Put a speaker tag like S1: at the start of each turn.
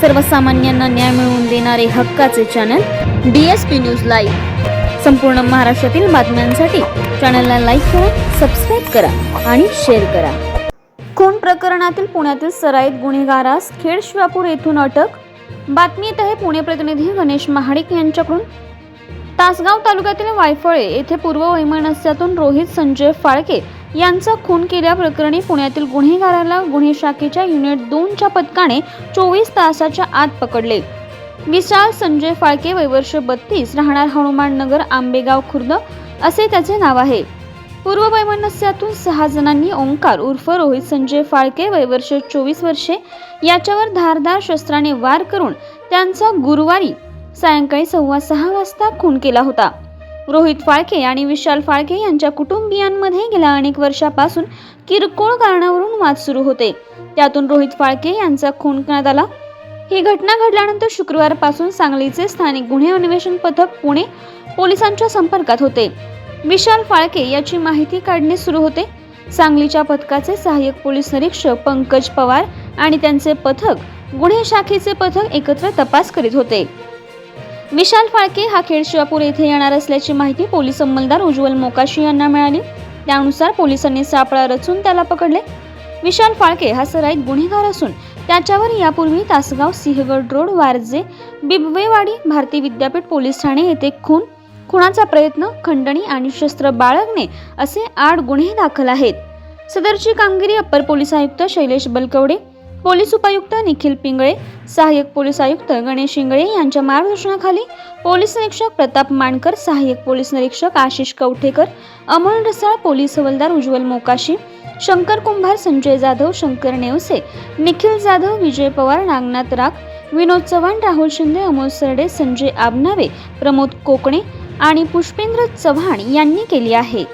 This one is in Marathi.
S1: सर्वसामान्यांना न्याय मिळवून देणारे हक्काचे channel D S P news live संपूर्ण महाराष्ट्रातील बातम्यांसाठी चॅनलला लाईक करा सबस्क्राईब करा आणि शेअर करा. खून प्रकरणातील पुण्यातील सराईत गुन्हेगारास खेड शिवापूर येथून अटक? बातमी येत आहे पुणे प्रतिनिधी गणेश महाडिक यांच्याकडून. तासगाव तालुक्यातील वायफळे येथे पूर्व वैमनस्यातून रोहित संजय फाळके यांचा खून केल्याप्रकरणी पुण्यातील गुन्हेगाराला गुन्हे शाखेच्या युनिट दोनच्या पथकाने चोवीस तासाच्या आत पकडले. विशाल संजय फाळके वैवर्ष बत्तीस राहणार हनुमान नगर आंबेगाव खुर्द असे त्याचे नाव आहे. पूर्व वैमनस्यातून सहा जणांनी ओंकार उर्फ रोहित संजय फाळके वैवर्ष चोवीस वर्षे याच्यावर धारदार शस्त्राने वार करून त्यांचा गुरुवारी सायंकाळी सव्वा सहा वाजता खून केला होता. रोहित फाळके आणि विशाल फाळके यांच्या कुटुंबियांमध्ये गेल्या अनेक वर्षापासून किरकोळ कारणावरून वाद सुरू होते. त्यातून रोहित फाळके यांचा खून करण्यात आला. ही घटना घडल्यानंतर शुक्रवारपासून सांगलीचे स्थानिक गुन्हे अन्वेषण पथक पुणे पोलिसांच्या संपर्कात होते. विशाल फाळके याची माहिती काढणे सुरू होते. सांगलीच्या पथकाचे सहाय्यक पोलीस निरीक्षक पंकज पवार आणि त्यांचे पथक गुन्हे शाखेचे पथक एकत्र तपास करीत होते. विशाल फाळके हा खेड शिवापूर येथे येणार असल्याची माहिती पोलीस अंमलदार उज्ज्वल मोकाशी यांना मिळाली. त्यानुसार पोलिसांनी सापळा रचून त्याला पकडले. विशाल फाळके हा सराईत गुन्हेगार असून त्याच्यावर यापूर्वी तासगाव सिंहगड रोड वारजे बिबवेवाडी भारती विद्यापीठ पोलीस ठाणे येथे खून. खुणाचा प्रयत्न खंडणी आणि शस्त्र बाळगणे असे आठ गुन्हे दाखल आहेत. सदरची कामगिरी अप्पर पोलीस आयुक्त शैलेश बलकवडे पोलीस उपायुक्त निखिल पिंगळे सहाय्यक पोलीस आयुक्त गणेश इंगळे यांच्या मार्गदर्शनाखाली पोलीस निरीक्षक प्रताप मानकर सहाय्यक पोलीस निरीक्षक आशिष कवठेकर अमोल रसाळ पोलीस हवलदार उज्ज्वल मोकाशी शंकर कुंभार संजय जाधव शंकर नेवसे निखिल जाधव विजय पवार नागनाथ राग विनोद चव्हाण राहुल शिंदे अमोल सरडे संजय आबनावे प्रमोद कोकणे आणि पुष्पेंद्र चव्हाण यांनी केली आहे.